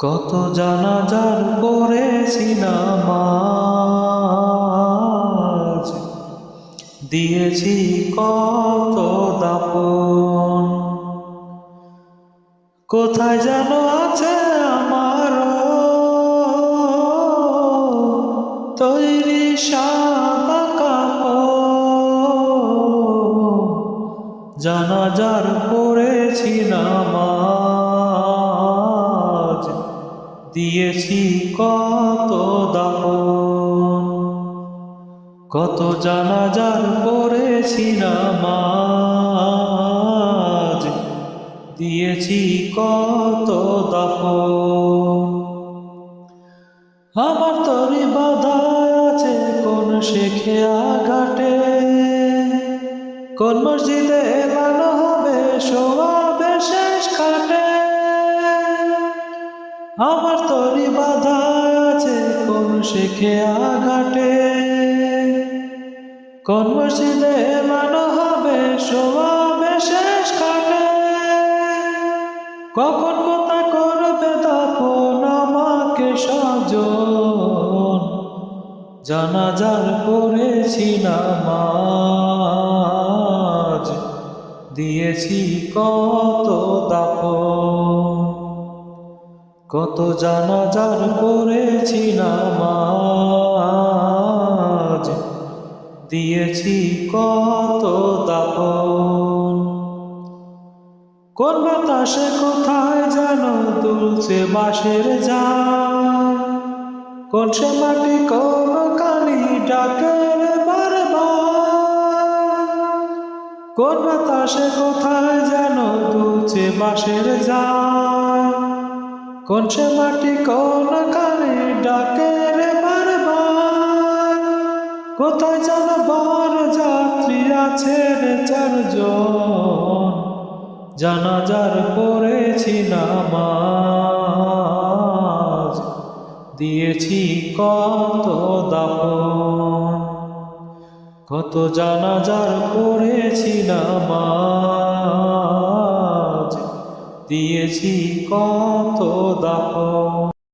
কত জানাজার পড়েছি নামাজ দিয়েছি কত দাপন। কোথায় যেন আছে আমার তৈরি সাদা কাপড় জানাজার পড়েছি নামাজ দিয়েছি কত দাপন, কত জানাজার পড়েছি নামাজ, দিয়েছি কত দাপন। আমার তরি বাধা আছে কোন শেখে আঘাটে কোন মসজিদে এলানো হবে শোয়াবে শেখে আঘাটে। কোন মসজিদে এলানো হবে শোয়াবে শেষ খাটে কখন কোথা করবে দাপন আমাকে সাজন জানাজার পড়েছি নামাজ, দিয়েছি কত দাপন। কত জানাজার পড়েছি নামাজ। দিয়েছি কত দাপন কোন বাতাসে কোথায় যেন দুলছে বাঁশের যা কোন সে মাটি কোন কালি ডাকে কোন বাতাসে কোথায় যেন দুলছে বাঁশের যা কোন সে মাটি কোন কালি ডাকে রে বারবার? কোথায় যেন বড় যাত্রী আছে রে চারজন? জানাজার পড়েছি নামাজ। দিয়েছি কত দাপন কত জানাজার পড়েছি নামাজ। দিয়েছি কত দাপন